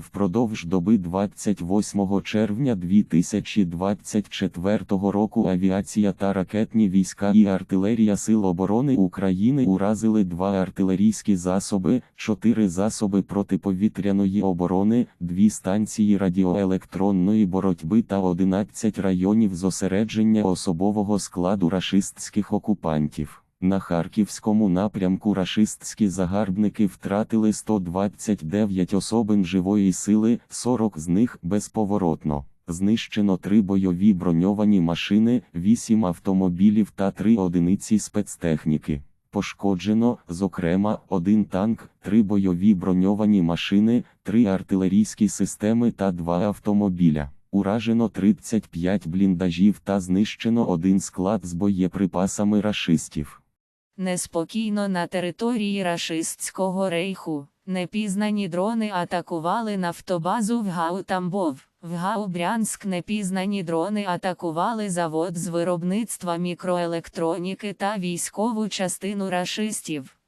Впродовж доби 28 червня 2024 року авіація та ракетні війська і артилерія Сил оборони України уразили два артилерійські засоби, чотири засоби протиповітряної оборони, дві станції радіоелектронної боротьби та 11 районів зосередження особового складу рашистських окупантів. На харківському напрямку рашистські загарбники втратили 129 особин живої сили, 40 з них безповоротно. Знищено три бойові броньовані машини, 8 автомобілів та 3 одиниці спецтехніки. Пошкоджено, зокрема, один танк, три бойові броньовані машини, три артилерійські системи та два автомобіля. Уражено 35 бліндажів та знищено один склад з боєприпасами рашистів. Неспокійно на території рашистського рейху. Непізнані дрони атакували нафтобазу в Гау Тамбов. В Гау Брянськ непізнані дрони атакували завод з виробництва мікроелектроніки та військову частину рашистів.